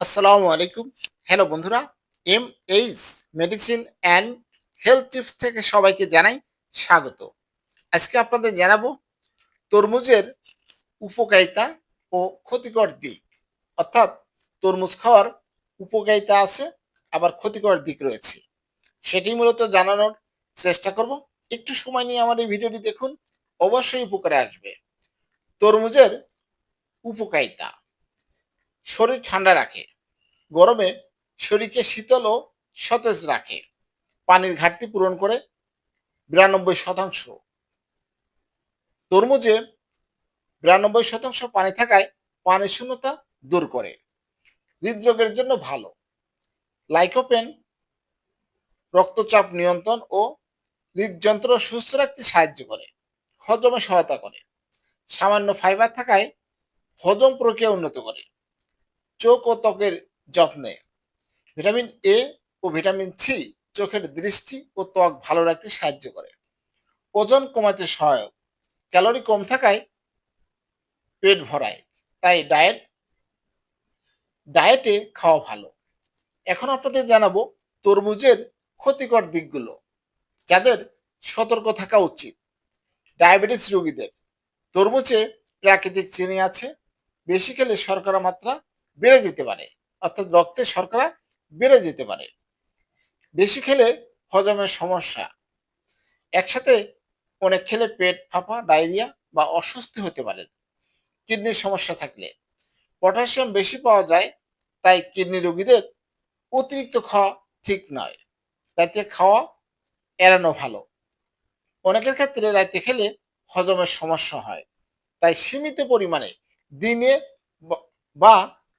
আসসালামু আলাইকুম। হ্যালো বন্ধুরা M H medicine and health tips থেকে সবাইকে জানাই স্বাগত। আজকে আপনাদের জানাব তরমুজের উপকারিতা ও ক্ষতিকর দিক। অর্থাৎ তরমুজ খাওয়ার উপকারিতা আছে, আবার ক্ষতিকর দিক রয়েছে। সেটি মূলত জানানোর চেষ্টা করব। একটু সময় নিয়ে আমার এই ভিডিওটি দেখুন, অবশ্যই উপকারে আসবে। তরমুজের উপকারিতা। শরীর ঠান্ডা রাখে। গরমে শরীরকে শীতল ও সতেজ রাখে। পানির ঘাটতি পূরণ করে বিরানব্বই শতাংশ। তরমুজে বিরানব্বই শতাংশ পানি থাকায় পানি শূন্যতা দূর করে। হৃদরোগের জন্য ভালো। লাইকোপেন, রক্তচাপ নিয়ন্ত্রণ ও হৃদযন্ত্র সুস্থ রাখতে সাহায্য করে, হজমে সহায়তা করে। সামান্য ফাইবার থাকায় হজম প্রক্রিয়া উন্নত করে। চোখ ও ত্বকের যত্নে। ভিটামিন এ ও ভিটামিন সি চোখের দৃষ্টি ও ত্বক ভালো রাখতে সাহায্য করে। ওজন কমাতে সহায়ক। ক্যালোরি কম থাকায় পেট ভরায়, তাই ডায়েট, ডায়েটে খাওয়া ভালো। এখন আপনাদের জানাব তরমুজের ক্ষতিকর দিকগুলো, যাদের সতর্ক থাকা উচিত। ডায়াবেটিস রোগীদের, তরমুজে প্রাকৃতিক চিনি আছে, বেশি খেলে শর্করা মাত্রা বেড়ে যেতে পারে। অর্থাৎ রক্তে শর্করা বেড়ে যেতে পারে। বেশি খেলে হজমের সমস্যা। একসাথে অনেক খেলে পেট ফাঁপা, ডায়রিয়া বা অস্বস্তি হতে পারে। কিডনির সমস্যা থাকলে। পটাশিয়াম বেশি পাওয়া যায়, তাই কিডনি রোগীদের অতিরিক্ত খাওয়া ঠিক নয়। রাতে খাওয়া এড়ানো ভালো। অনেকের ক্ষেত্রে রাতে খেলে হজমের সমস্যা হয়। তাই সীমিত পরিমাণে দিনে বা